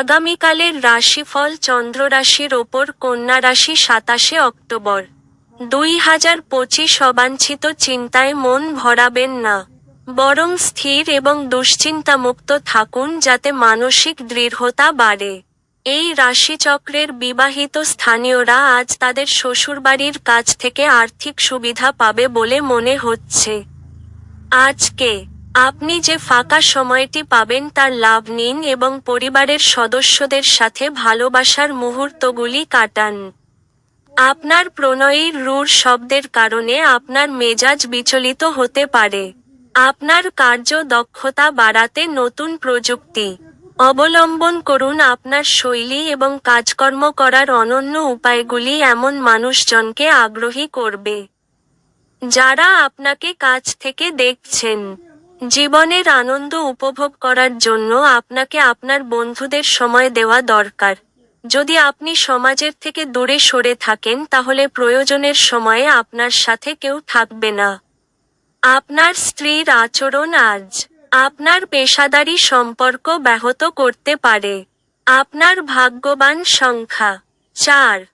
আগামীকালের রাশিফল চন্দ্ররাশির ওপর কন্যা রাশি সাতাশে অক্টোবর। দুই হাজার পঁচিশ অবাঞ্ছিত চিন্তায় মন ভরাবেন না। বরং স্থির এবং দুশ্চিন্তামুক্ত থাকুন যাতে মানসিক দৃঢ়তা বাড়ে। এই রাশিচক্রের বিবাহিত স্থানীয়রা আজ তাদের শ্বশুরবাড়ির কাছ থেকে আর্থিক সুবিধা পাবে বলে মনে হচ্ছে। আজকে আপনি যে ফাঁকা সময়টি পাবেন তার লাভ নিন এবং পরিবারের সদস্যদের সাথে ভালোবাসার মুহূর্তগুলি কাটান। আপনার প্রণয়ীর রূঢ় শব্দের কারণে আপনার মেজাজ বিচলিত হতে পারে। আপনার কার্য দক্ষতা বাড়াতে নতুন প্রযুক্তি অবলম্বন করুন আপনার শৈলী এবং কাজকর্ম করার অনন্য উপায়গুলি এমন মানুষজনকে আগ্রহী করবে। যারা আপনাকে কাছ থেকে দেখছেন। জীবনের আনন্দ উপভোগ করার জন্য আপনাকে আপনার বন্ধুদের সময় দেওয়া দরকার। যদি আপনি সমাজের থেকে দূরে সরে থাকেন, তাহলে প্রয়োজনের সময়ে আপনার সাথে কেউ থাকবে না। আপনার স্ত্রীর আচরণ আজ আপনার পেশাদারি সম্পর্ক ব্যাহত করতে পারে। আপনার ভাগ্যবান সংখ্যা চার।